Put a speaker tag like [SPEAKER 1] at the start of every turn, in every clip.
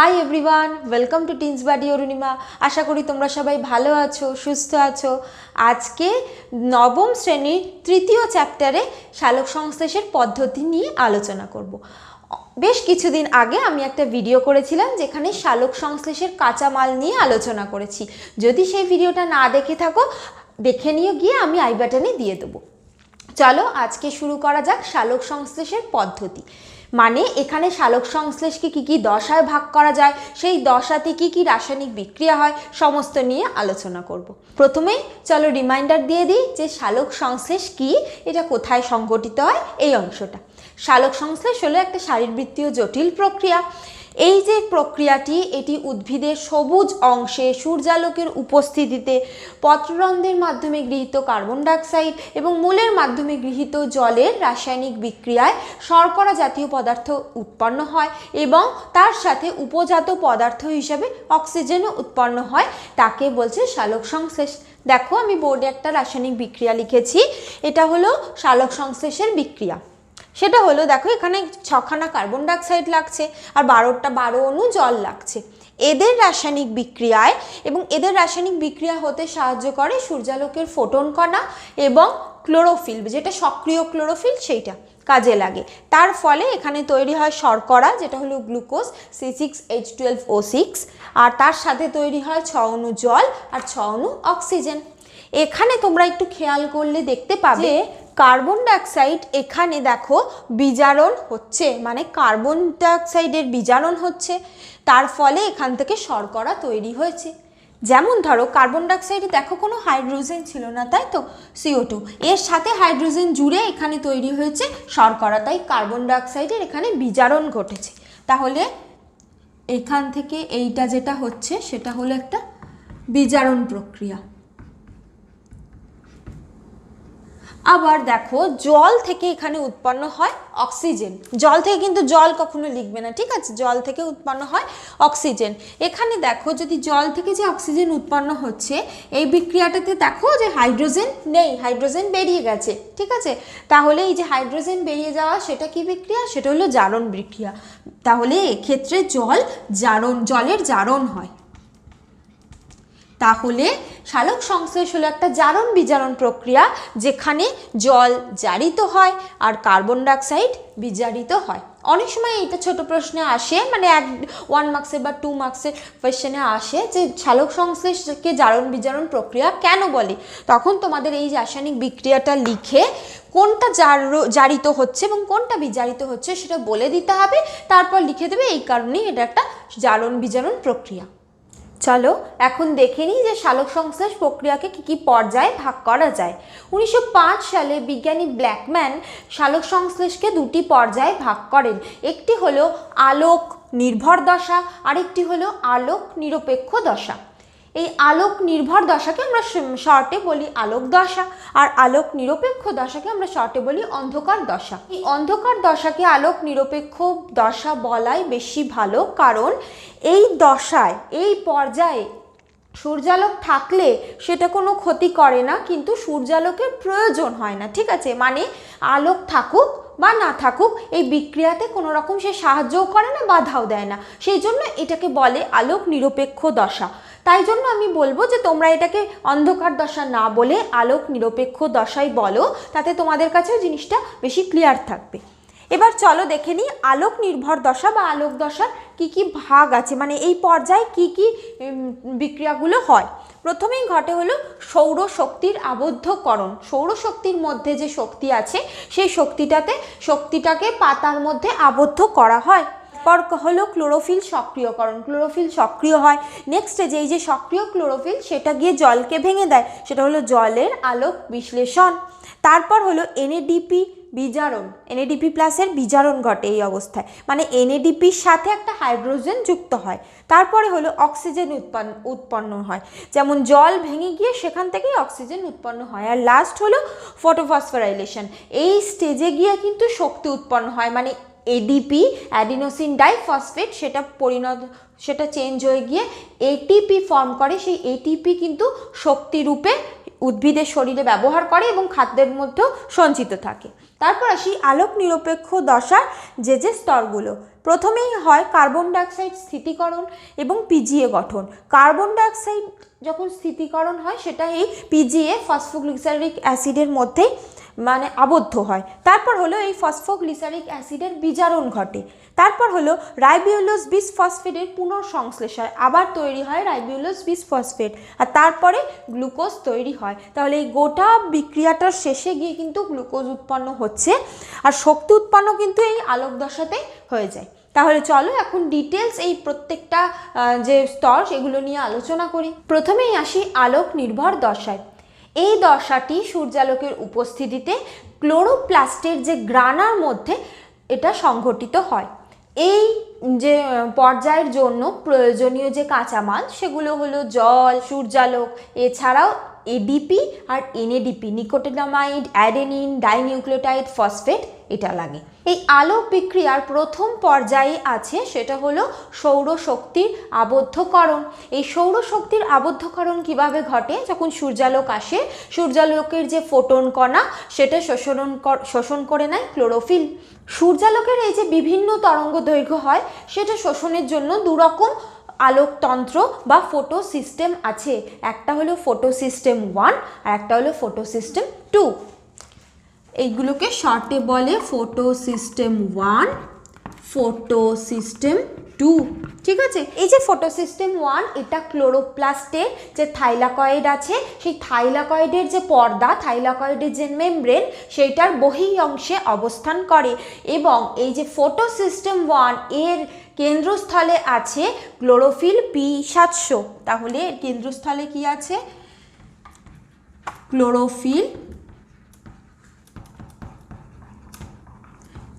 [SPEAKER 1] Hi everyone welcome to teens buddy Arunima আশা করি তোমরা সবাই ভালো আছো, সুস্থ আছো। আজকে নবম শ্রেণির তৃতীয় চ্যাপ্টারে শালক সংশ্লেষের পদ্ধতি নিয়ে আলোচনা করব। বেশ কিছুদিন আগে আমি একটা ভিডিও করেছিলাম যেখানে শালক সংশ্লেষের কাঁচামাল নিয়ে আলোচনা করেছি। যদি সেই ভিডিওটা না দেখে থাকো, দেখে নিয়ে গিয়ে আমি আই বাটনে দিয়ে দেবো। চলো আজকে শুরু করা যাক শালক সংশ্লেষের পদ্ধতি। মানে এখানে শালক সংশ্লেষকে কী কী দশায় ভাগ করা যায়, সেই দশাতে কী কী রাসায়নিক বিক্রিয়া হয়, সমস্ত নিয়ে আলোচনা করব। প্রথমেই চলো রিমাইন্ডার দিয়ে দিই যে শালক সংশ্লেষ কি, এটা কোথায় সংগঠিত হয়, এই অংশটা শালক সংশ্লেষ হলো একটা শারীরবৃত্তীয় জটিল প্রক্রিয়া এই যে প্রক্রিয়াটি, এটি উদ্ভিদের সবুজ অংশে সূর্যালোকের উপস্থিতিতে পত্ররন্ধ্রের মাধ্যমে গৃহীত কার্বন ডাইঅক্সাইড এবং মূলের মাধ্যমে গৃহীত জলের রাসায়নিক বিক্রিয়ায় শর্করা জাতীয় পদার্থ উৎপন্ন হয় এবং তার সাথে উপজাত পদার্থ হিসাবে অক্সিজেনও উৎপন্ন হয়, তাকে বলছে শালক সংশ্লেষ। দেখো, আমি বোর্ডে একটা রাসায়নিক বিক্রিয়া লিখেছি, এটা হলো শালক সংশ্লেষের বিক্রিয়া। সেটা হলো, দেখো, এখানে ছখানা কার্বন ডাইঅক্সাইড লাগছে আর বারোটা বারো অণু জল লাগছে। এদের রাসায়নিক বিক্রিয়ায় এবং এদের রাসায়নিক বিক্রিয়া হতে সাহায্য করে সূর্যালোকের ফোটন কণা এবং ক্লোরোফিল যেটা সক্রিয় ক্লোরোফিল সেইটা কাজে লাগে। তার ফলে এখানে তৈরি হয় শর্করা, যেটা হলো glucose C six H twelve O six আর তার সাথে তৈরি হয় ছ অণু জল আর ছ অণু অক্সিজেন এখানে তোমরা একটু খেয়াল করলে দেখতে পাবে কার্বন ডাইঅক্সাইড এখানে দেখো বিজারণ হচ্ছে মানে কার্বন ডাইঅক্সাইডের বিজারণ হচ্ছে। তার ফলে এখান থেকে শর্করা তৈরি হয়েছে। যেমন ধরো, কার্বন ডাইঅক্সাইডে দেখো কোনো হাইড্রোজেন ছিল না, তাই তো? সিও টু এর সাথে হাইড্রোজেন জুড়ে এখানে তৈরি হয়েছে শর্করা, তাই কার্বন ডাইঅক্সাইডের এখানে বিজারণ ঘটেছে। তাহলে এখান থেকে এইটা যেটা হচ্ছে, সেটা হলো একটা বিজারণ প্রক্রিয়া। আবার দেখো, জল থেকে এখানে উৎপন্ন হয় অক্সিজেন। জল থেকে কিন্তু জল কখনো লিখবে না, ঠিক আছে? জল থেকে উৎপন্ন হয় অক্সিজেন। এখানে দেখো, যদি জল থেকে যে অক্সিজেন উৎপন্ন হচ্ছে, এই বিক্রিয়াটাতে দেখো যে হাইড্রোজেন নেই, হাইড্রোজেন বেরিয়ে গেছে, ঠিক আছে? তাহলে এই যে হাইড্রোজেন বেরিয়ে যাওয়া, সেটা কি বিক্রিয়া? সেটা হলো জারণ বিক্রিয়া। তাহলে এক্ষেত্রে জল জারণ, জলের জারণ হয়। তাহলে শালক সংশ্লেষ হলো একটা জারণ বিজারণ প্রক্রিয়া যেখানে জল জারিত হয় আর কার্বন ডাইঅক্সাইড বিজারিত হয়। অনেক সময় এইটা ছোট প্রশ্নে আসে মানে এক ওয়ান মার্কসের বা টু মার্কসের কোয়েশ্চেনে আসে যে শালক সংশ্লেষকে জারণ বিজারণ প্রক্রিয়া কেন বলে? তখন তোমাদের এই রাসায়নিক বিক্রিয়াটা লিখে কোনটা জারিত হচ্ছে এবং কোনটা বিজারিত হচ্ছে সেটা বলে দিতে হবে। তারপর লিখে দেবে এই কারণেই এটা একটা জারণ বিজারণ প্রক্রিয়া। চলো, এখন দেখে নিই যে শালক সংশ্লেষ প্রক্রিয়াকে কী কী পর্যায়ে ভাগ করা যায়। উনিশশো পাঁচ সালে বিজ্ঞানী ব্ল্যাকম্যান শালক সংশ্লেষকে দুটি পর্যায়ে ভাগ করেন। একটি হলো আলোক নির্ভর দশা, আরেকটি হলো আলোক নিরপেক্ষ দশা। এই আলোক নির্ভর দশাকে আমরা শর্টে বলি আলোক দশা। আর আলোক নিরপেক্ষ দশাকে আমরা শর্টে বলি অন্ধকার দশা। এই অন্ধকার দশাকে আলোক নিরপেক্ষ দশা বলাই বেশি ভালো কারণ এই দশায়, এই পর্যায়ে সূর্যালোক থাকলে সেটা কোনো ক্ষতি করে না, কিন্তু সূর্যালোকের প্রয়োজন হয় না, ঠিক আছে? মানে আলোক থাকুক বা না থাকুক, এই বিক্রিয়াতে কোনো রকম সে সাহায্যও করে না, বাধাও দেয় না। সেই জন্য এটাকে বলে আলোক নিরপেক্ষ দশা। তাই জন্য আমি বলব যে তোমরা এটাকে অন্ধকার দশা না বলে আলোক নিরপেক্ষ দশাই বলো, তাতে তোমাদের কাছেও জিনিসটা বেশি ক্লিয়ার থাকবে। এবার চলো দেখে নিই আলোক নির্ভর দশা বা আলোক দশার কি কি ভাগ আছে মানে এই পর্যায়ে কি কি বিক্রিয়াগুলো হয়। প্রথমেই ঘটে হলো সৌরশক্তির আবদ্ধকরণ। সৌরশক্তির মধ্যে যে শক্তি আছে, সেই শক্তিটাতে, শক্তিটাকে পাতার মধ্যে আবদ্ধ করা হয়। পর হলো ক্লোরোফিল সক্রিয়করণ। ক্লোরোফিল সক্রিয় হয়। নেক্সট যে এই যে সক্রিয় ক্লোরোফিল, সেটা গিয়ে জলকে ভেঙে দেয়। সেটা হলো জলের আলোক বিশ্লেষণ। তারপর হলো এনএডিপি বিজারণ। এনএডিপি প্লাসের বিজারণ ঘটে এই অবস্থায়। মানে এনএডিপির সাথে একটা হাইড্রোজেন যুক্ত হয়। তারপরে হলো অক্সিজেন উৎপন্ন উৎপন্ন হয়। যেমন জল ভেঙে গিয়ে সেখান থেকেই অক্সিজেন উৎপন্ন হয়। আর লাস্ট হলো ফটোফসফোরাইলেশন এই স্টেজে গিয়ে কিন্তু শক্তি উৎপন্ন হয়। মানে এডিপি অ্যাডিনোসিন ডাইফসফেট সেটা পরিণত, সেটা চেঞ্জ হয়ে গিয়ে এটিপি ফর্ম করে। সেই এটিপি কিন্তু শক্তিরূপে উদ্ভিদের শরীরে ব্যবহার করে এবং খাদ্যের মধ্যেও সঞ্চিত থাকে। তারপর আসি আলোক নিরপেক্ষ দশার যে যে স্তরগুলো। প্রথমেই হয় কার্বন ডাইঅক্সাইড স্থিতিকরণ এবং পিজিএ গঠন। কার্বন ডাইঅক্সাইড যখন স্থিতিকরণ হয়, সেটা এই পিজিএ ফসফোগ্লিসারিক অ্যাসিডের মধ্যেই মানে আবদ্ধ হয়। তারপর হলো এই ফসফোগ্লিসারিক অ্যাসিডের বিজারণ ঘটে। তারপর হলো রাইবিউলোস বিস ফসফেটের পুনঃসংশ্লেষ হয়। আবার তৈরি হয় রাইবিউলোস বিস ফসফেট আর তারপরে গ্লুকোজ তৈরি হয়। তাহলে এই গোটা বিক্রিয়াটার শেষে গিয়ে কিন্তু গ্লুকোজ উৎপন্ন হচ্ছে। আর শক্তি উৎপন্ন কিন্তু এই আলোক দশাতেই হয়ে যায়। তাহলে চলো এখন ডিটেলস এই প্রত্যেকটা যে স্তর সেগুলো নিয়ে আলোচনা করি। প্রথমেই আসি আলোক নির্ভর দশায়। এই দশাটি সূর্যালোকের উপস্থিতিতে ক্লোরোপ্লাস্টের যে গ্রানার মধ্যে এটা সংঘটিত হয়। এই যে পর্যায়ের জন্য প্রয়োজনীয় যে কাঁচামাল, সেগুলো হলো জল, সূর্যালোক, এছাড়াও এডিপি আর NADP nicotinamide, adenine, dinucleotide, phosphate এটা লাগে। এই আলোক বিক্রিয়ার প্রথম পর্যায়ে আছে সেটা হলো সৌরশক্তির আবদ্ধকরণ। এই সৌরশক্তির আবদ্ধকরণ কীভাবে ঘটে? যখন সূর্যালোক আসে, সূর্যালোকের যে ফোটন কণা, সেটা শোষণ শোষণ করে নেয় ক্লোরোফিল। সূর্যালোকের এই যে বিভিন্ন তরঙ্গ দৈর্ঘ্য হয়, সেটা শোষণের জন্য দুরকম আলোকতন্ত্র বা ফোটো সিস্টেম আছে। একটা হলো ফোটো সিস্টেম ওয়ান আর একটা হলো ফোটো সিস্টেম টু। এইগুলোকে শর্টে বলে photo system one photo system two ঠিক আছে? এই যে ফোটো সিস্টেম ওয়ান এটা ক্লোরোপ্লাস্টের যে থাইলাকয়েড আছে, সেই থাইলাকয়েডের যে পর্দা থাইলাকয়েডের যে মেমব্রেন সেইটার বহি অংশে অবস্থান করে এবং এই যে ফোটো সিস্টেম ওয়ানের কেন্দ্রস্থলে আছে ক্লোরোফিল পি সাতশো। তাহলে কেন্দ্রস্থলে কি আছে? ক্লোরোফিল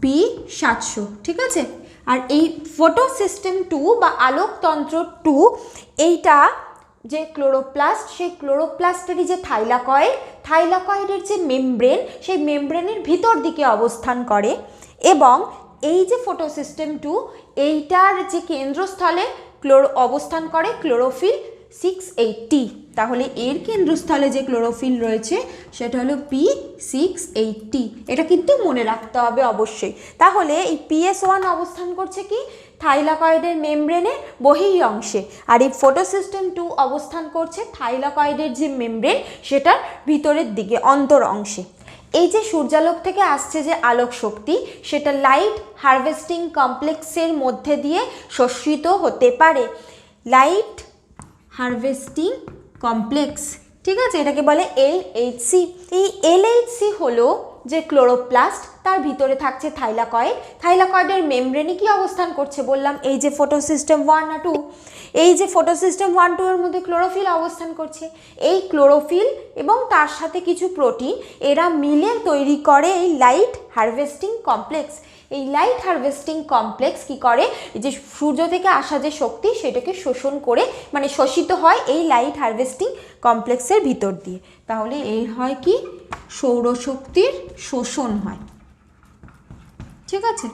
[SPEAKER 1] পি সাতশো, ঠিক আছে? আর এই ফটো সিস্টেম টু বা আলোকতন্ত্র টু এইটা যে ক্লোরোপ্লাস্ট সেই ক্লোরোপ্লাস্টেরই যে থাইলাকয়েড, থাইলাকয়েডের যে মেমব্রেন সেই মেমব্রেনের ভিতর দিকে অবস্থান করে এবং এই যে ফটো সিস্টেম টু এইটার যে কেন্দ্রস্থলে ক্লোর অবস্থান করে ক্লোরোফিল সিক্স এইটটি তাহলে এর কেন্দ্রস্থলে যে ক্লোরোফিল রয়েছে, সেটা হলো পি সিক্স এইটটি এটা কিন্তু মনে রাখতে হবে অবশ্যই। তাহলে এই পিএস ওয়ান অবস্থান করছে কি? থাইলাকয়েডের মেমব্রেনের বহি অংশে। আর এই ফটোসিস্টেম টু অবস্থান করছে থাইলাকয়েডের যে মেমব্রেন, সেটার ভিতরের দিকে, অন্তর অংশে। এই যে সূর্যালোক থেকে আসছে যে আলোক শক্তি, সেটা লাইট হারভেস্টিং কমপ্লেক্সের মধ্যে দিয়ে শোষিত হতে পারে। লাইট হারভেস্টিং কমপ্লেক্স ঠিক আছে? এটাকে বলে এল এইচ সি এই এল এইচসি হলো যে ক্লোরোপ্লাস্ট তার ভিতরে থাকছে থাইলাকয়েড। থাইলাকয়েডের মেমব্রেনে কি অবস্থান করছে বললাম, এই যে ফটো সিস্টেম ওয়ান না টু এই যে ফটো সিস্টেম ওয়ান টু এর মধ্যে ক্লোরোফিল অবস্থান করছে। এই ক্লোরোফিল এবং তার সাথে কিছু প্রোটিন এরা মিলে তৈরি করে এই লাইট হারভেস্টিং কমপ্লেক্স এই লাইট হারভেস্টিং কমপ্লেক্স কি করে? যে সূর্য থেকে আসা যে শক্তি, সেটাকে শোষণ করে মানে শোষিত হয় এই লাইট হারভেস্টিং কমপ্লেক্সের ভিতর দিয়ে। তাহলে এই হয় কি? সৌরশক্তির শোষণ হয়। ঠিক আছে?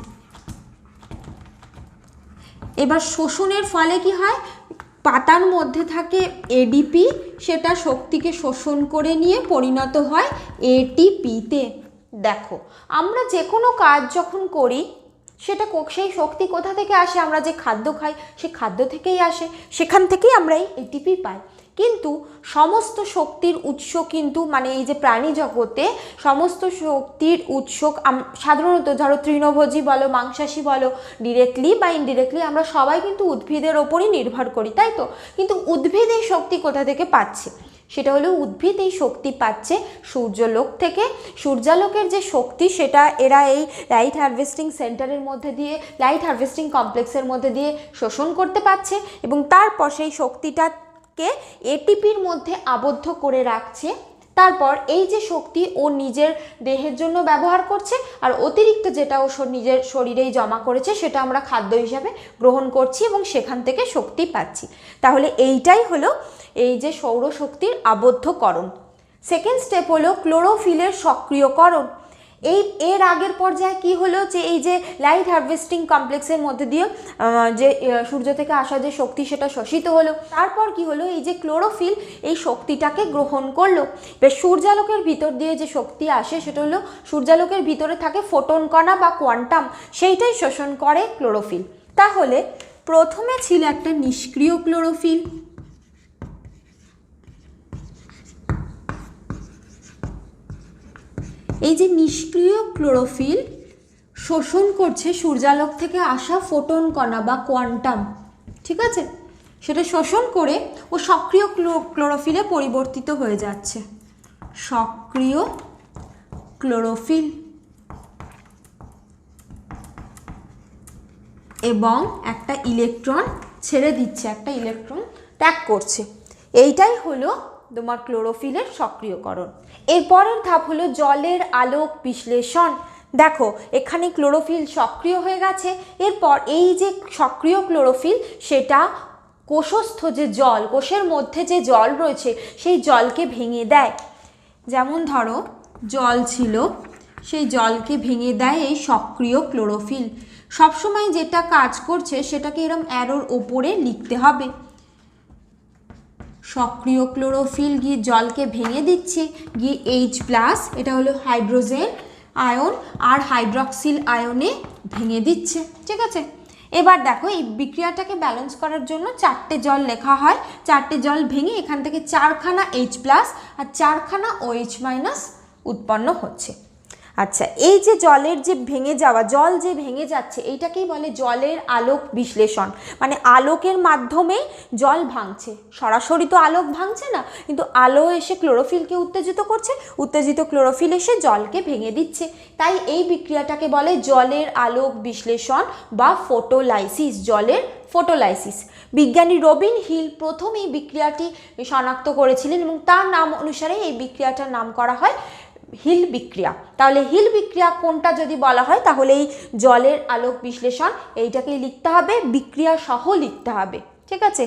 [SPEAKER 1] এবার শোষণের ফলে কি হয়? পাতার মধ্যে থাকে এডিপি সেটা শক্তিকে শোষণ করে নিয়ে পরিণত হয় এটিপিতে দেখো, আমরা যে কোনো কাজ যখন করি, সেটা সেই শক্তি কোথা থেকে আসে? আমরা যে খাদ্য খাই, সে খাদ্য থেকেই আসে। সেখান থেকেই আমরা এই এটিপি পাই। কিন্তু সমস্ত শক্তির উৎস কিন্তু মানে এই যে প্রাণী জগতে সমস্ত শক্তির উৎস সাধারণত ধরো তৃণভোজী বলো, মাংসাশী বলো ডিরেক্টলি বা ইনডিরেক্টলি আমরা সবাই কিন্তু উদ্ভিদের ওপরই নির্ভর করি, তাই তো? কিন্তু উদ্ভিদ এই শক্তি কোথা থেকে পাচ্ছে? সেটা হলো উদ্ভিদ এই শক্তি পাচ্ছে সূর্যলোক থেকে। সূর্যালোকের যে শক্তি সেটা এরা এই লাইট হারভেস্টিং সেন্টারের মধ্যে দিয়ে লাইট হারভেস্টিং কমপ্লেক্সের মধ্যে দিয়ে শোষণ করতে পারছে এবং তারপর সেই শক্তিটাকে এটিপির মধ্যে আবদ্ধ করে রাখছে। তারপর এই যে শক্তি ও নিজের দেহের জন্য ব্যবহার করছে আর অতিরিক্ত যেটা ও নিজের শরীরেই জমা করেছে সেটা আমরা খাদ্য হিসাবে গ্রহণ করছি এবং সেখান থেকে শক্তি পাচ্ছি। তাহলে এইটাই হলো এই যে সৌরশক্তির আবদ্ধকরণ। সেকেন্ড স্টেপ হলো ক্লোরোফিলের সক্রিয়করণ। এই এর আগের পর্যায়ে কি হলো যে এই যে লাইট হারভেস্টিং কমপ্লেক্সের মধ্যে দিয়ে যে সূর্য থেকে আসা যে শক্তি সেটা শোষিত হলো। তারপর কি হলো? এই যে ক্লোরোফিল এই শক্তিটাকে গ্রহণ করল। এবার সূর্যালোকের ভিতর দিয়ে যে শক্তি আসে সেটা হলো সূর্যালোকের ভিতরে থাকে ফোটন কণা বা কোয়ান্টাম সেইটাই শোষণ করে ক্লোরোফিল তাহলে প্রথমে ছিল একটা নিষ্ক্রিয় ক্লোরোফিল এই যে নিষ্ক্রিয় ক্লোরোফিল শোষণ করছে সূর্যালোক থেকে আসা ফোটন কণা বা কোয়ান্টাম, ঠিক আছে? সেটা শোষণ করে ও সক্রিয় ক্লো- ক্লোরোফিলে পরিবর্তিত হয়ে যাচ্ছে। সক্রিয় ক্লোরোফিল এবং একটা ইলেকট্রন ছেড়ে দিচ্ছে, একটা ইলেকট্রন ত্যাগ করছে। এইটাই হলো তোমার ক্লোরোফিলের সক্রিয়করণ। এরপরের ধাপ হলো জলের আলোক বিশ্লেষণ। দেখো, এখানে ক্লোরোফিল সক্রিয় হয়ে গেছে, এরপর এই যে সক্রিয় ক্লোরোফিল, সেটা কোষস্থ যে জল, কোষের মধ্যে যে জল রয়েছে, সেই জলকে ভেঙে দেয়। যেমন ধরো, জল ছিল, সেই জলকে ভেঙে দেয় এই সক্রিয় ক্লোরোফিল। সবসময় যেটা কাজ করছে, সেটাকে এরম অ্যারোর ওপরে লিখতে হবে। সক্রিয় ক্লোরোফিল গিয়ে জলকে ভেঙে দিচ্ছে। গিয়ে এইচ প্লাস এটা হলো হাইড্রোজেন আয়ন, আর হাইড্রক্সিল আয়নে ভেঙে দিচ্ছে, ঠিক আছে? এবার দেখো, এই বিক্রিয়াটাকে ব্যালেন্স করার জন্য চারটে জল লেখা হয়। চারটে জল ভেঙে এখান থেকে চারখানা এইচ প্লাস আর চারখানা ওএইচ মাইনাস উৎপন্ন হচ্ছে। আচ্ছা এই যে জলের যে ভেঙে যাওয়া, জল যে ভেঙে যাচ্ছে, এইটাকেই বলে জলের আলোক বিশ্লেষণ। মানে আলোকের মাধ্যমে জল ভাঙছে। সরাসরি তো আলোক ভাঙছে না, কিন্তু আলো এসে ক্লোরোফিলকে উত্তেজিত করছে, উত্তেজিত ক্লোরোফিল এসে জলকে ভেঙে দিচ্ছে। তাই এই বিক্রিয়াটাকে বলে জলের আলোক বিশ্লেষণ বা ফোটোলাইসিস, জলের ফোটোলাইসিস। বিজ্ঞানী রবিন হিল প্রথম এই বিক্রিয়াটি শনাক্ত করেছিলেন এবং তার নাম অনুসারে এই বিক্রিয়াটার নাম করা হয় হিল বিক্রিয়া। তাহলে হিল বিক্রিয়া কোনটা যদি বলা হয়, তাহলে এই জলের আলোক বিশ্লেষণ এইটাকেই লিখতে হবে, বিক্রিয়া সহ লিখতে হবে। ঠিক আছে?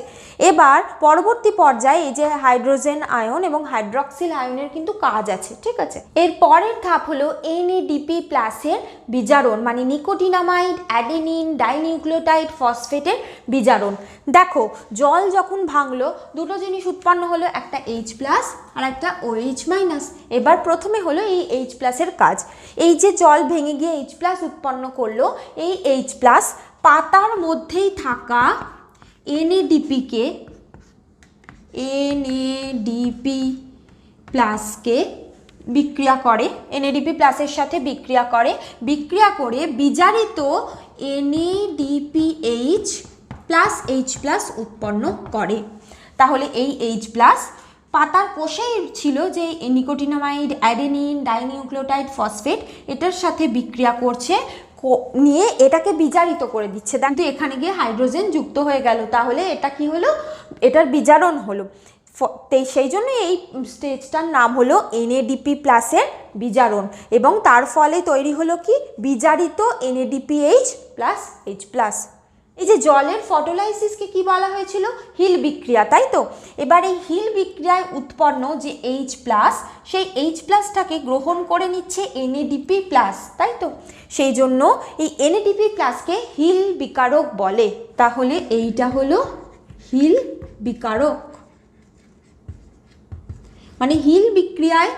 [SPEAKER 1] এবার পরবর্তী পর্যায়ে এই যে হাইড্রোজেন আয়ন এবং হাইড্রক্সিল আয়নের কিন্তু কাজ আছে, ঠিক আছে? এর পরের ধাপ হলো এনএডিপি প্লাসের বিজারণ মানে নিকোটিনামাইড, অ্যাডেনিন, ডাইনিউক্লিওটাইড, ফসফেটের বিজারণ। দেখো, জল যখন ভাঙলো, দুটো জিনিস উৎপন্ন হলো, একটা এইচ প্লাস আর একটা ওএইচ মাইনাস এবার প্রথমে হলো এই এইচ প্লাসের কাজ। এই যে জল ভেঙে গিয়ে এইচ প্লাস উৎপন্ন করল, এই এইচ প্লাস পাতার মধ্যেই থাকা এনএডিপিকে এনএডিপি প্লাসকে বিক্রিয়া করে এনএডিপি প্লাসের সাথে বিক্রিয়া করে বিক্রিয়া করে বিজারিত এনএডিপিএইচ প্লাস এইচ প্লাস উৎপন্ন করে। তাহলে এই এইচ প্লাস পাতার কোষেই ছিল যে নিকোটিনামাইড, অ্যাডেনিন, ডাইনিউক্লিওটাইড, ফসফেট, এটার সাথে বিক্রিয়া করছে নিয়ে এটাকে বিজারিত করে দিচ্ছে। কিন্তু এখানে গিয়ে হাইড্রোজেন যুক্ত হয়ে গেল। তাহলে এটা কি হলো? এটার বিজারণ হলো। সেই জন্য এই স্টেজটার নাম হলো এনএডিপি প্লাসের বিজারণ। এবং তার ফলে তৈরি হলো কি? বিজারিত এনএডিপিএইচ প্লাস এইচ প্লাস এই যে জলের ফটোলাইসিসকে কি বলা হয়েছিল? হিল বিক্রিয়া, তাই তো? এবার এই হিল বিক্রিয়ায় উৎপন্ন যে এইচ প্লাস সেই এইচ প্লাসটাকে গ্রহণ করে নিচ্ছে এনএডিপি প্লাস তাই তো? সেই জন্য এই এনএডিপি প্লাসকে হিল বিকারক বলে। তাহলে এইটা হলো হিল বিকারক। মানে হিল বিক্রিয়ায়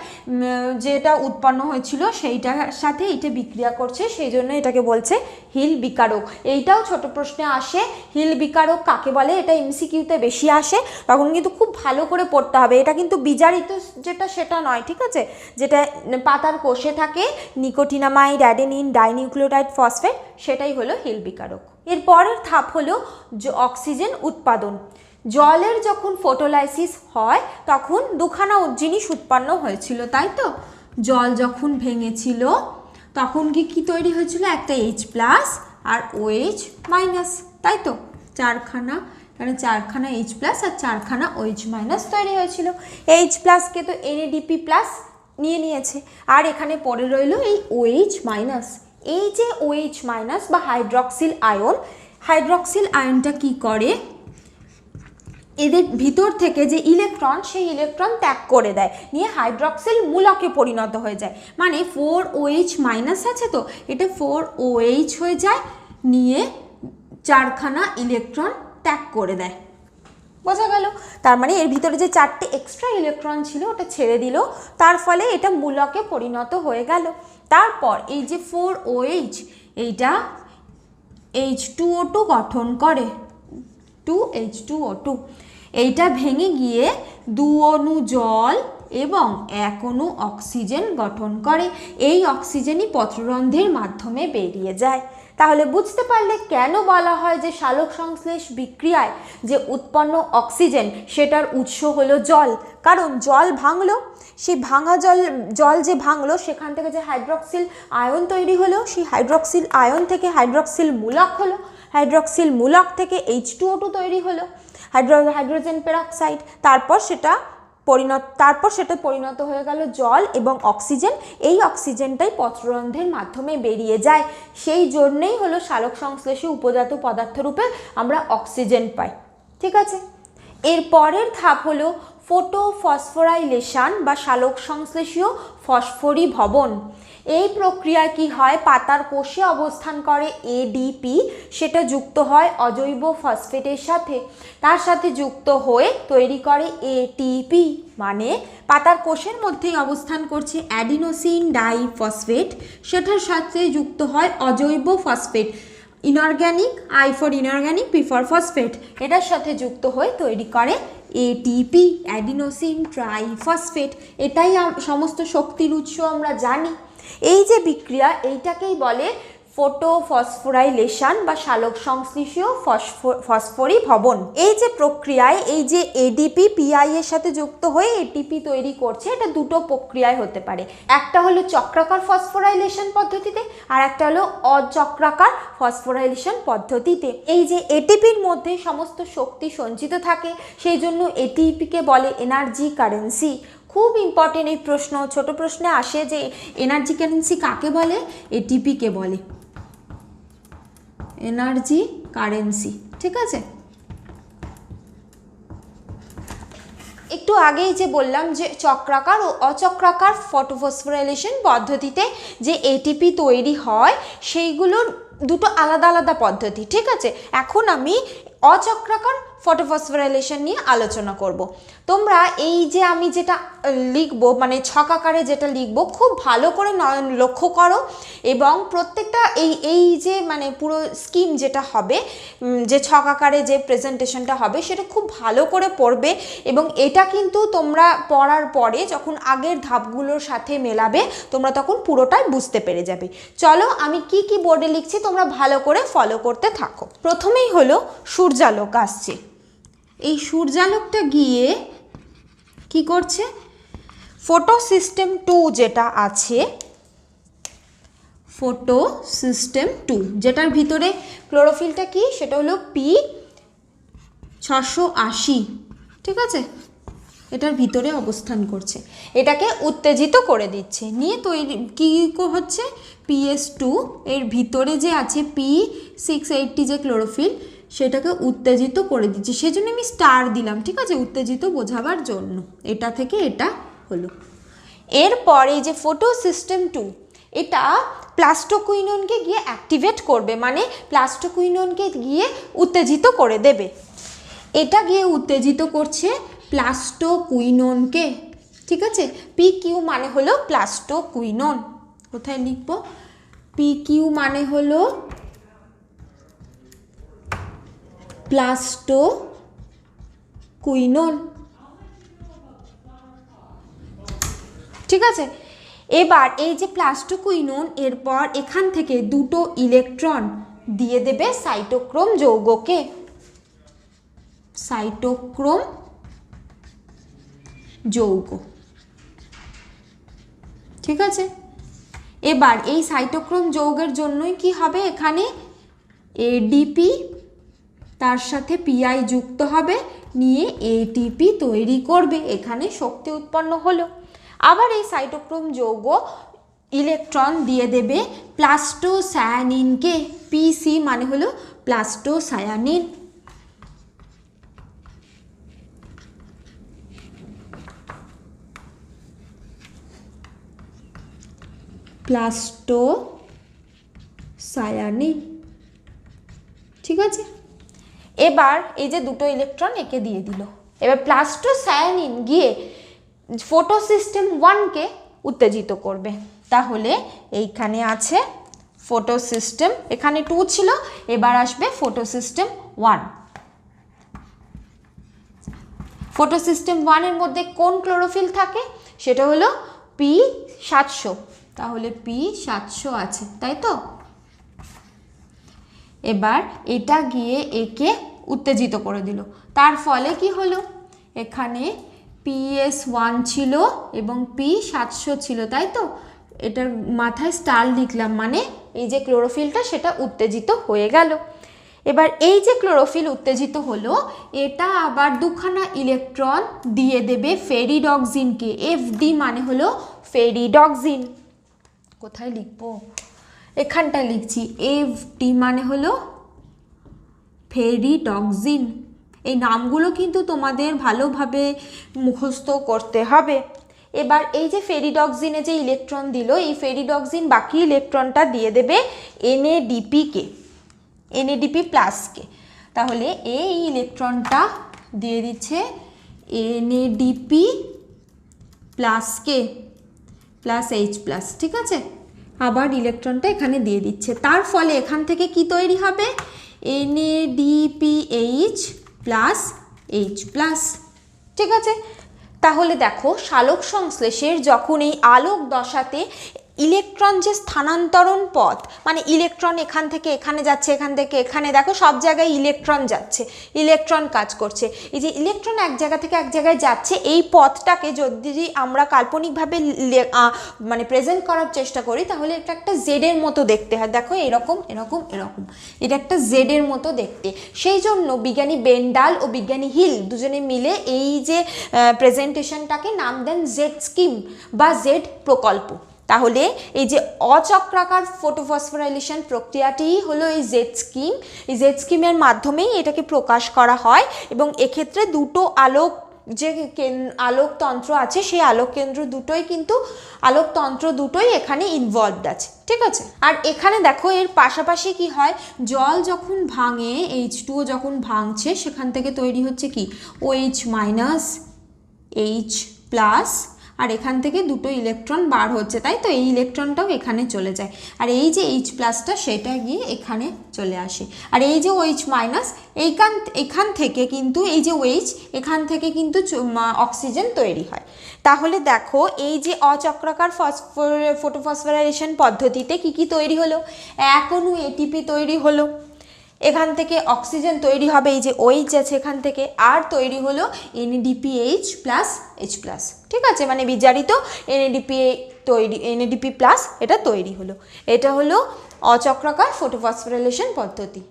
[SPEAKER 1] যেটা উৎপন্ন হয়েছিল সেইটার সাথে এটা বিক্রিয়া করছে, সেই জন্য এটাকে বলছে হিল বিকারক। এইটাও ছোট প্রশ্নে আসে, হিল বিকারক কাকে বলে? এটা এমসিকিউতে বেশি আসে, তখন কিন্তু খুব ভালো করে পড়তে হবে। এটা কিন্তু বিজারিত যেটা সেটা নয়, ঠিক আছে? যেটা পাতার কোষে থাকে, নিকোটিনামাইড, অ্যাডেনিন, ডাইনিউক্লিওটাইড, ফসফেট, সেটাই হলো হিল বিকারক। এর পরের ধাপ হলো অক্সিজেন উৎপাদন। জলের যখন ফোটোলাইসিস হয় তখন দুখানা জিনিস উৎপন্ন হয়েছিল, তাই তো? জল যখন ভেঙেছিল, তখন কি কি তৈরি হয়েছিল? একটা এইচ প্লাস আর ওএইচ মাইনাস তাই তো? চারখানা এখানে চারখানা এইচ প্লাস আর চারখানা ওএইচ মাইনাস তৈরি হয়েছিল। এইচ প্লাসকে তো এনএডিপি প্লাস নিয়ে নিয়েছে। আর এখানে পরে রইল এই ওএইচ মাইনাস এই যে ওএইচ মাইনাস বা হাইড্রক্সিল আয়ন হাইড্রক্সিল আয়নটা কি করে? এদের ভিতর থেকে যে ইলেকট্রন, সেই ইলেকট্রন ত্যাগ করে দেয়। নিয়ে হাইড্রক্সিল মূলকে পরিণত হয়ে যায়। মানে ফোর ওএইচ মাইনাস আছে তো? এটা ফোর ওএইচ হয়ে যায়, নিয়ে চারখানা ইলেকট্রন ত্যাগ করে দেয়। বোঝা গেল? তার মানে এর ভিতরে যে চারটে এক্সট্রা ইলেকট্রন ছিল, ওটা ছেড়ে দিল। তার ফলে এটা মূলকে পরিণত হয়ে গেল। তারপর এই যে ফোর ওএইচ এইটা এইচ টু ও টু গঠন করে। Two H two O two এইটা ভেঙে গিয়ে দু অণু জল এবং এক অণু অক্সিজেন গঠন করে। এই অক্সিজেনই পত্ররন্ধ্রের মাধ্যমে বেরিয়ে যায়। তাহলে বুঝতে পারলে কেন বলা হয় যে সালোক সংশ্লেষ বিক্রিয়ায় যে উৎপন্ন অক্সিজেন সেটার উৎস হলো জল? কারণ জল ভাঙলো। সেই ভাঙা জল জল যে ভাঙলো, সেখান থেকে যে হাইড্রক্সিল আয়ন তৈরি হলো, সেই হাইড্রক্সিল আয়ন থেকে হাইড্রক্সিল মূলক হলো। হাইড্রক্সিল মূলক থেকে এইচ টু তৈরি হলো, হাইড্রো, হাইড্রোজেন পেরক্সাইড, তারপর সেটা পরিণত, তারপর সেটা পরিণত হয়ে গেল জল এবং অক্সিজেন। এই অক্সিজেনটাই পত্ররন্ধ্রের মাধ্যমে বেরিয়ে যায়। সেই জন্যেই হলো সালোক সংশ্লেষী উপজাত পদার্থ রূপে আমরা অক্সিজেন পাই। ঠিক আছে? এর পরের ধাপ হলো ফটোফসফোরাইলেশন বা সালোক সংশ্লেষীয় ফসফরি ভবন এই প্রক্রিয়ায় কি হয়? পাতার কোষে অবস্থান করে এডিপি সেটা যুক্ত হয় অজৈব ফসফেটের সাথে। তার সাথে যুক্ত হয়ে তৈরি করে এটিপি মানে পাতার কোষের মধ্যেই অবস্থান করছে অ্যাডিনোসিন ডাইফসফেট। সেটার সাথে যুক্ত হয় অজৈব phosphate, inorganic I for inorganic P for phosphate. এটার সাথে যুক্ত হয়ে তৈরি করে এটিপি অ্যাডিনোসিন ট্রাইফসফেট। এটাই সমস্ত শক্তির উৎস আমরা জানি। এই যে বিক্রিয়া, এইটাকেই বলে ফটোফসফোরাইলেশন বা সালোক সংশ্লেষীয় ফসফো- ফসফরি ভবন এই যে প্রক্রিয়ায়, এই যে এডিপি পিআই এর সাথে যুক্ত হয়ে এটিপি তৈরি করছে, এটা দুটো প্রক্রিয়ায় হতে পারে। একটা হলো চক্রাকার ফসফোরাইলেশন পদ্ধতিতে, আর একটা হলো অচক্রাকার ফসফোরাইলেশন পদ্ধতিতে। এই যে এটিপির মধ্যে সমস্ত শক্তি সঞ্চিত থাকে, সেই জন্য এটিপিকে বলে এনার্জি কারেন্সি। খুব ইম্পর্টেন্ট এই প্রশ্ন। ছোট প্রশ্নে আসে যে এনার্জি কারেন্সি কাকে বলে? এটিপিকে বলে। এনার্জি কারেন্সি ঠিক আছে? একটু আগেই যে বললাম যে চক্রাকার ও অচক্রাকার ফটোফসফোরাইলেশন পদ্ধতিতে যে এটিপি তৈরি হয়, সেইগুলোর দুটো আলাদা আলাদা পদ্ধতি, ঠিক আছে? এখন আমি অচক্রাকার ফটোফসফোরাইলেশন নিয়ে আলোচনা করব। তোমরা এই যে আমি যেটা লিখব মানে ছকাকারে যেটা লিখব, খুব ভালো করে লক্ষ্য করো এবং প্রত্যেকটা এই এই যে মানে পুরো স্কিম যেটা হবে যে ছকাকারে যে প্রেজেন্টেশনটা হবে, সেটা খুব ভালো করে পড়বে এবং এটা কিন্তু তোমরা পড়ার পরে যখন আগের ধাপগুলোর সাথে মেলাবে, তোমরা তখন পুরোটাই বুঝতে পেরে যাবে। চলো, আমি কি কি বোর্ডে লিখছি, তোমরা ভালো করে ফলো করতে থাকো। প্রথমেই হলো সূর্যালোক আসছে। এই সূর্যালোকটা গিয়ে কি করছে? ফটো সিস্টেম টু যেটা আছে ফটো সিস্টেম টু যেটার ভিতরে ক্লোরোফিলটা কি? সেটা হলো পি ছশো আশি, ঠিক আছে? এটার ভিতরে অবস্থান করছে। এটাকে উত্তেজিত করে দিচ্ছে। নিয়ে তৈরি, কী হচ্ছে? পিএস টু এর ভিতরে যে আছে পি সিক্স এইটটি যে ক্লোরোফিল সেটাকে উত্তেজিত করে দিচ্ছে। সেজন্য আমি স্টার দিলাম, ঠিক আছে? উত্তেজিত বোঝাবার জন্য। এটা থেকে এটা হলো। এরপরে যে ফটো সিস্টেম টু এটা প্লাস্টোকুইননকে গিয়ে অ্যাক্টিভেট করবে মানে প্লাস্টোকুইননকে গিয়ে উত্তেজিত করে দেবে। এটা গিয়ে উত্তেজিত করছে প্লাস্টোকুইননকে ঠিক আছে? পি কিউ মানে হলো প্লাস্টোকুইনন কোথায় লিখব? পি কিউ মানে হলো প্লাস্টো কুইনন ঠিক আছে? এবার এই যে প্লাস্টোকুইনন এরপর এখান থেকে দুটো ইলেকট্রন দিয়ে দেবে সাইটোক্রোম যৌগকে। সাইটোক্রোম যৌগ। ঠিক আছে? এবার এই সাইটোক্রোম যৌগের জন্যই কি হবে এখানে? এডিপি তার সাথে পিআই যুক্ত হবে, নিয়ে এটিপি তৈরি করবে। এখানে শক্তি উৎপন্ন হলো। আবার এই সাইটোক্রোম যৌগ ইলেকট্রন দিয়ে দেবে প্লাস্টোসায়ানিনকে। পিসি মানে হলো প্লাস্টোসায়ানিন। প্লাস্টোসায়ানিন। ঠিক আছে? এবার এই যে দুটো ইলেকট্রন একে দিয়ে দিল। এবার প্লাস্টো সায়ানিন গিয়ে ফটো সিস্টেম ওয়ানকে উত্তেজিত করবে। তাহলে এইখানে আছে ফটো সিস্টেম এখানে টু ছিল, এবার আসবে photo system one photosystem ওয়ানের মধ্যে কোন ক্লোরোফিল থাকে? সেটা হলো পি সাতশো। তাহলে পি সাতশো আছে, তাই তো? এবার এটা গিয়ে একে উত্তেজিত করে দিল। তার ফলে কি হলো? এখানে পিএস ওয়ান ছিল এবং পি সাতশো ছিল, তাই তো? এটার মাথায় স্টার লিখলাম মানে এই যে ক্লোরোফিলটা সেটা উত্তেজিত হয়ে গেল। এবার এই যে ক্লোরোফিল উত্তেজিত হলো, এটা আবার দুখানা ইলেকট্রন দিয়ে দেবে ফেরিডক্সিনকে। এফ ডি মানে হলো ফেরিডক্সিন। কোথায় লিখব? এখানটা লিখছি। এফ ডি মানে হলো ফেরিডক্সিন এই নামগুলো কিন্তু তোমাদের ভালোভাবে মুখস্থ করতে হবে। এবার এই যে ফেরিডক্সিনে যে ইলেকট্রন দিল, এই ফেরিডক্সিন বাকি ইলেকট্রনটা দিয়ে দেবে এনএডিপিকে, এনএডিপি প্লাসকে। তাহলে এই ইলেকট্রনটা দিয়ে দিচ্ছে এনএডিপি প্লাসকে, প্লাস এইচ প্লাস, ঠিক আছে? আবার ইলেকট্রনটা এখানে দিয়ে দিচ্ছে। তার ফলে এখান থেকে কি তৈরি হবে? এনএডিপিএইচ প্লাস এইচ প্লাস ঠিক আছে? তাহলে দেখো সালোক সংশ্লেষের যখন এই আলোক দশাতে ইলেকট্রন যে স্থানান্তরণ পথ মানে ইলেকট্রন এখান থেকে এখানে যাচ্ছে, এখান থেকে এখানে, দেখো সব জায়গায় ইলেকট্রন যাচ্ছে, ইলেকট্রন কাজ করছে। এই যে ইলেকট্রন এক জায়গা থেকে এক জায়গায় যাচ্ছে, এই পথটাকে যদি আমরা কাল্পনিকভাবে মানে প্রেজেন্ট করার চেষ্টা করি, তাহলে এটা একটা জেডের মতো দেখতে হয়। দেখো এরকম এরকম এরকম। এটা একটা জেডের মতো দেখতে। সেই জন্য বিজ্ঞানী বেন্ডাল ও বিজ্ঞানী হিল দুজনে মিলে এই যে প্রেজেন্টেশনটাকে নাম দেন জেড স্কিম বা জেড প্রকল্প। তাহলে এই যে অচক্রাকার ফটোফসফোরাইলেশন প্রক্রিয়াটিই হলো এই জেড স্কিম এই জেড স্কিমের মাধ্যমেই এটাকে প্রকাশ করা হয় এবং এক্ষেত্রে দুটো আলোক যে আলোকতন্ত্র আছে, সেই আলোক কেন্দ্র দুটোই কিন্তু, আলোকতন্ত্র দুটোই এখানে ইনভলভড আছে, ঠিক আছে? আর এখানে দেখো এর পাশাপাশি কি হয়, জল যখন ভাঙে এইচ টুও যখন ভাঙছে, সেখান থেকে তৈরি হচ্ছে কি? O H minus H plus আর এখান থেকে দুটো ইলেকট্রন বার হচ্ছে, তাই তো? এই ইলেকট্রনটাও এখানে চলে যায়। আর এই যে এইচ প্লাসটা সেটা গিয়ে এখানে চলে আসে। আর এই যে ওইচ মাইনাস এইখান, এখান থেকে কিন্তু, এই যে ওইচ এখান থেকে কিন্তু অক্সিজেন তৈরি হয়। তাহলে দেখো, এই যে অচক্রাকার ফসফোর ফটোফসফোরাইজেশন পদ্ধতিতে কি কি তৈরি হলো? অণু এটিপি তৈরি হলো। এখান থেকে অক্সিজেন তৈরি হবে, এই যে ওইচ আছে এখান থেকে, আর তৈরি হলো এনএডিপিএইচ প্লাস এইচ প্লাস ঠিক আছে? মানে বিজারিত এনএডিপি তৈরি এনএডিপি প্লাস এটা তৈরি হলো। এটা হলো অচক্রাকার ফোটোফসফোরেলেশন পদ্ধতি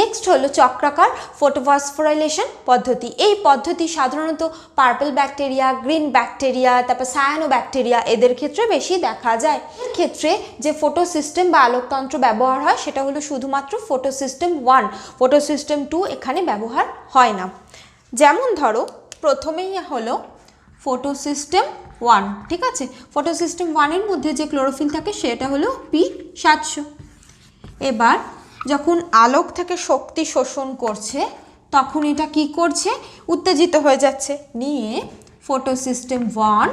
[SPEAKER 1] নেক্সট হলো চক্রাকার ফটোফসফোরাইলেশন পদ্ধতি এই পদ্ধতি সাধারণত পার্পল ব্যাকটেরিয়া গ্রিন ব্যাকটেরিয়া তারপর সায়ানো ব্যাকটেরিয়া এদের ক্ষেত্রে বেশি দেখা যায়। ক্ষেত্রে যে ফোটো সিস্টেম বা আলোকতন্ত্র ব্যবহার হয়, সেটা হলো শুধুমাত্র photo system one photo system two এখানে ব্যবহার হয় না। যেমন ধরো, প্রথমেই হলো ফোটো সিস্টেম ওয়ান ঠিক আছে? ফটো সিস্টেম ওয়ানের মধ্যে যে ক্লোরোফিল থাকে, সেটা হলো পি সাতশো। এবার যখন আলোক থেকে শক্তি শোষণ করছে, তখন এটা কি করছে? উত্তেজিত হয়ে যাচ্ছে। নিয়ে ফটো সিস্টেম ওয়ান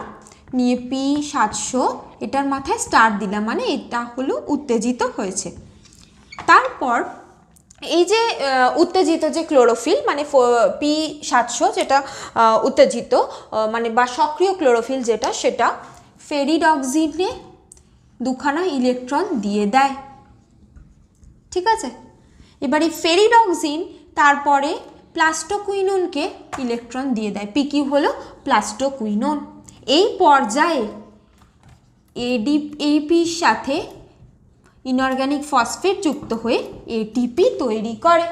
[SPEAKER 1] নিয়ে পি সাতশো, এটার মাথায় স্টার দিলাম। মানে এটা হলো উত্তেজিত হয়েছে। তারপর এই যে উত্তেজিত যে ক্লোরোফিল মানে পি সাতশো যেটা উত্তেজিত মানে বা সক্রিয় ক্লোরোফিল যেটা, সেটা ফেরিডক্সিনে দুখানা ইলেকট্রন দিয়ে দেয়। ঠিক আছে? এবারে ফেরিডক্সিন তারপরে প্লাস্টোকুইননকে ইলেকট্রন দিয়ে দেয়। পিকিউ হলো? প্লাস্টোকুইনন। এই পর্যায়ে এডি এপির সাথে ইনঅর্গ্যানিক ফসফেট যুক্ত হয়ে এটিপি তৈরি করে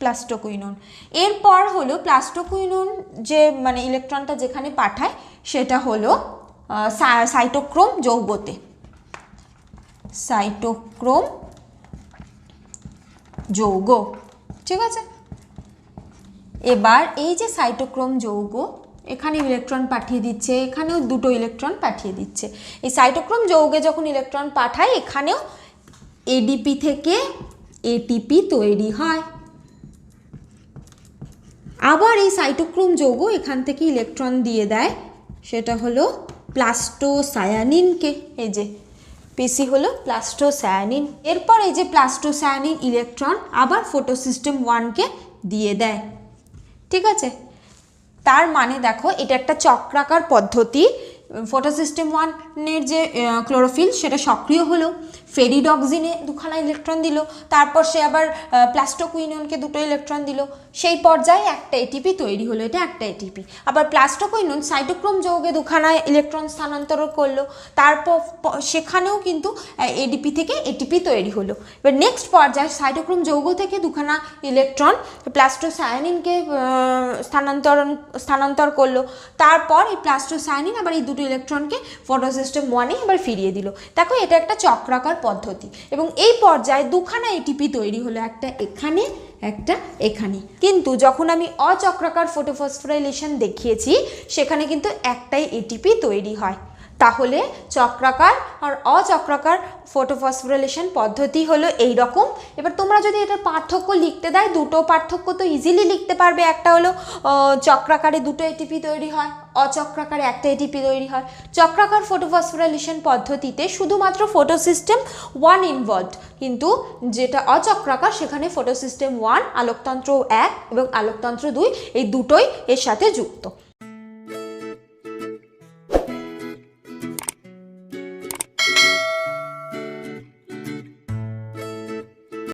[SPEAKER 1] প্লাস্টোকুইনন। এরপর হলো প্লাস্টোকুইনন যে মানে ইলেকট্রনটা যেখানে পাঠায়, সেটা হলো সাইটোক্রোম যৌগতে। সাইটোক্রোম যৌগ। ঠিক আছে? এবার এই যে সাইটোক্রোম যৌগ, এখানে ইলেকট্রন পাঠিয়ে দিচ্ছে, এখানেও দুটো ইলেকট্রন পাঠিয়ে দিচ্ছে। এই সাইটোক্রোম যৌগে যখন ইলেকট্রন পাঠায়, এখানেও এডিপি থেকে এটিপি তৈরি হয়। আবার এই সাইটোক্রোম যৌগ এখান থেকে ইলেকট্রন দিয়ে দেয়, সেটা হলো প্লাস্টোসায়ানিনকে। এই যে পিসি হলো প্লাস্টোসায়ানিন। এরপর এই যে প্লাস্টোসায়ানিন ইলেকট্রন আবার ফটোসিস্টেম ওয়ানকে দিয়ে দেয়। ঠিক আছে? তার মানে দেখো, এটা একটা চক্রাকার পদ্ধতি। ফটোসিস্টেম ওয়ানের যে ক্লোরোফিল সেটা সক্রিয় হলো। ফেরিডক্সিনে দুখানা ইলেকট্রন দিল, তারপর সে আবার প্লাস্টোকুইননকে দুটো ইলেকট্রন দিল। সেই পর্যায়ে একটা এটিপি তৈরি হলো, এটা একটা এটিপি আবার প্লাস্টোকুইনন সাইটোক্রোম যৌগে দুখানা ইলেকট্রন স্থানান্তর করল, তারপর সেখানেও কিন্তু এডিপি থেকে এটিপি তৈরি হলো। এবার নেক্সট পর্যায়ে সাইটোক্রোম যৌগ থেকে দুখানা ইলেকট্রন প্লাস্টোসায়ানিনকে স্থানান্তরণ, স্থানান্তর করল। তারপর এই প্লাস্টোসায়ানিন আবার এই দুটো ইলেকট্রনকে ফটোসিস্টেম ওয়ানে আবার ফিরিয়ে দিল। দেখো, এটা একটা চক্রাকার পদ্ধতি। এবং এই পর্যায়ে দুখানা এটিপি তৈরি হলো, একটা এখানে একটা এখানে। কিন্তু যখন আমি অচক্রাকার ফোটোফসফোরাইলেশন দেখিয়েছি, সেখানে কিন্তু একটাই এটিপি তৈরি হয়। তাহলে চক্রাকার আর অচক্রাকার ফটোফসফোরিলেশন পদ্ধতি হলো এই রকম এবার তোমরা যদি এটার পার্থক্য লিখতে দেয় দুটো পার্থক্য তো ইজিলি লিখতে পারবে। একটা হলো চক্রাকারে দুটো এটিপি তৈরি হয়, অচক্রাকারে একটা এটিপি তৈরি হয়। চক্রাকার ফটোফসফোরিলেশন পদ্ধতিতে শুধুমাত্র ফটোসিস্টেম ওয়ান ইনভলভড কিন্তু যেটা অচক্রাকার, সেখানে ফটোসিস্টেম ওয়ান আলোকতন্ত্র এক এবং আলোকতন্ত্র দুই, এই দুটোই এর সাথে যুক্ত।